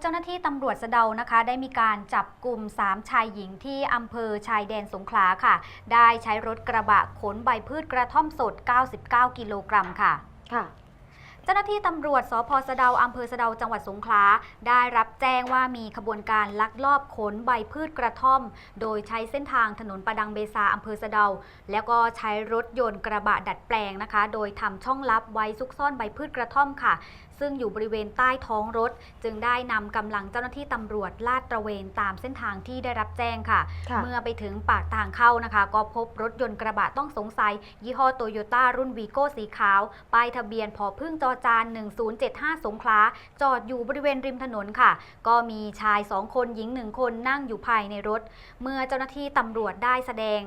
เจ้าหน้าที่ตำรวจสะเดานะคะ ได้มีการจับกลุ่ม 3 ชายหญิงที่อำเภอชายแดนสงขลาค่ะ ได้ใช้รถกระบะขนใบพืชกระท่อมสด 99 กิโลกรัมค่ะค่ะ เจ้าหน้าที่ตำรวจสพสะเดาอำเภอสะเดาจังหวัดสงขลาได้รับแจ้งว่ามีขบวนการลักลอบขนใบพืชกระท่อม โดยใช้เส้นทางถนนประดังเบซาอำเภอสะเดา แล้วก็ใช้รถยนต์กระบะดัดแปลงนะคะ โดยทำช่องลับไว้ซุกซ่อนใบพืชกระท่อมค่ะ ซึ่งอยู่บริเวณใต้ท้องรถ จึงได้นำกำลังเจ้าหน้าที่ตำรวจลาดตระเวนตามเส้นทางที่ได้รับแจ้งค่ะค่ะเมื่อไปถึงปากทางเข้านะคะ ก็พบรถยนต์กระบะต้องสงสัย ยี่ห้อโตโยต้ารุ่นวีโก้สีขาวป้ายทะเบียนพอพึ่งจอจาน 1075 สงขลาจอดอยู่บริเวณริมถนนค่ะ ก็มีชาย 2 คนหญิง 1 คนนั่งอยู่ภายในรถ เมื่อเจ้าหน้าที่ตำรวจได้แสดง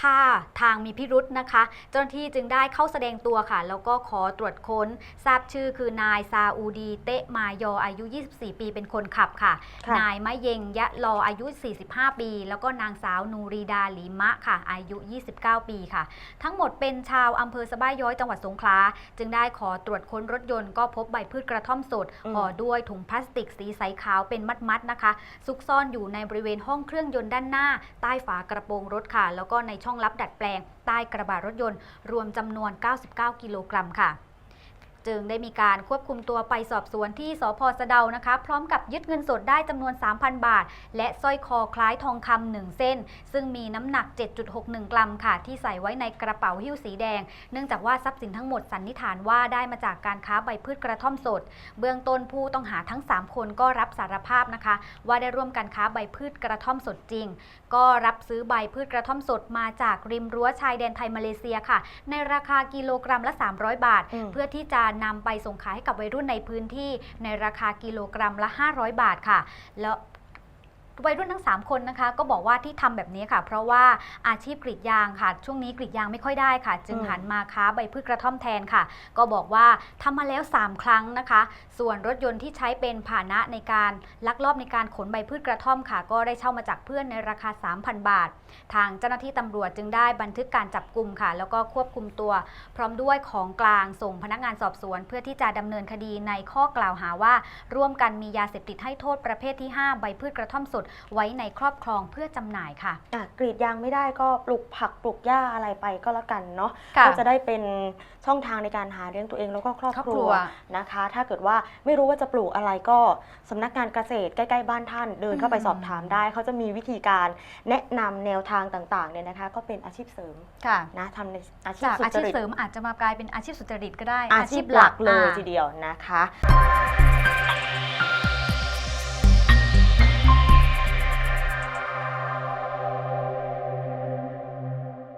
ท่าทางมีพิรุษนะคะ เจ้าหน้าที่จึงได้เข้าแสดงตัวค่ะ แล้วก็ขอตรวจค้น ทราบชื่อคือนายซาอูดี เตะมายออายุ 24 ปีเป็นคนขับค่ะค่ะ นายมะเยงยะลออายุ 45 ปี แล้วก็นางสาวนูรีดาหลีมะค่ะ อายุ 29 ปีค่ะ ทั้งหมดเป็นชาวอำเภอสะบ้าย้อยจังหวัดสงขลาจึงได้ขอตรวจค้นรถยนต์ก็พบใบพืชกระท่อมสดอืมห่อด้วยถุงพลาสติกสีใสขาวเป็นมัดๆนะคะ ซุกซ่อนอยู่ในบริเวณห้องเครื่องยนต์ด้านหน้า ใต้ฝากระโปรงรถค่ะ แล้วก็ในช่ช่องลับดัดแปลง ใต้กระบะรถยนต์ รวมจำนวน 99 กิโลกรัมค่ะ จึงได้มีการควบคุมตัวไปสอบสวนที่สพสะเดานะคะ พร้อมกับยึดเงินสดได้จำนวน 3,000 บาท และสร้อยคอคล้ายทองคำหนึ่งเส้น ซึ่งมีน้ำหนัก 7.61 กรัมค่ะ ที่ใส่ไว้ในกระเป๋าหิ้วสีแดง เนื่องจากว่าทรัพย์สินทั้งหมดสันนิษฐานว่าได้มาจากการค้าใบพืชกระท่อมสด เบื้องต้นผู้ต้องหาทั้ง 3 คนก็รับสารภาพนะคะ ว่าได้ร่วมกันค้าใบพืชกระท่อมสดจริง ก็รับซื้อใบพืชกระท่อมสดมาจากริมรั้วชายแดนไทยมาเลเซียค่ะ ในราคากิโลกรัมละ 300 บาทอืมเพื่อที่จะนำไปส่งขายให้กับวัยรุ่นในพื้นที่ในราคากิโลกรัมละ 500 บาทค่ะ แล้ว วัยรุ่นทั้ง 3 คนนะคะ ก็บอกว่าที่ทำแบบนี้ค่ะ เพราะว่าอาชีพกรีดยางค่ะ ช่วงนี้กรีดยางไม่ค่อยได้ค่ะ จึงหันมาค้าใบพืชกระท่อมแทนค่ะ ก็บอกว่าทำมาแล้ว 3 ครั้งนะคะ ส่วนรถยนต์ที่ใช้เป็นพาหนะในการลักลอบในการขนใบพืชกระท่อมค่ะ ก็ได้เช่ามาจากเพื่อนในราคา 3,000 บาท ทางเจ้าหน้าที่ตำรวจจึงได้บันทึกการจับกลุ่มค่ะ แล้วก็ควบคุมตัว พร้อมด้วยของกลางส่งพนักงานสอบสวน เพื่อที่จะดำเนินคดีในข้อกล่าวหาว่า ร่วมกันมียาเสพติดให้โทษประเภทที่ 5 ใบพืชกระท่อมสดไว้ในครอบครองเพื่อจำหน่ายค่ะ อะกรีดยางไม่ได้ก็ปลูกผักปลูกหญ้าอะไรไปก็แล้วกันเนาะค่ะ ก็จะได้เป็นช่องทางในการหาเลี้ยงตัวเองแล้วก็ครอบครอบคครัรัววนะคะ ถ้าเกิดว่าไม่รู้ว่าจะปลูกอะไรก็สำนักงานเกษตรใกล้ๆบ้านท่านเดินเข้าไปอืม สอบถามได้ เขาจะมีวิธีการแนะนำแนวทางต่างๆเนี่ยนะคะ ก็เป็นอาชีพเสริมค่ะ นะทำในอาชีพจากสุอาจชีพริต เสริมอาจจะมากลายเป็นอาชีพสุจริตก็ได้อาชีพหลักเลยอ่า ทีเดียวนะคะ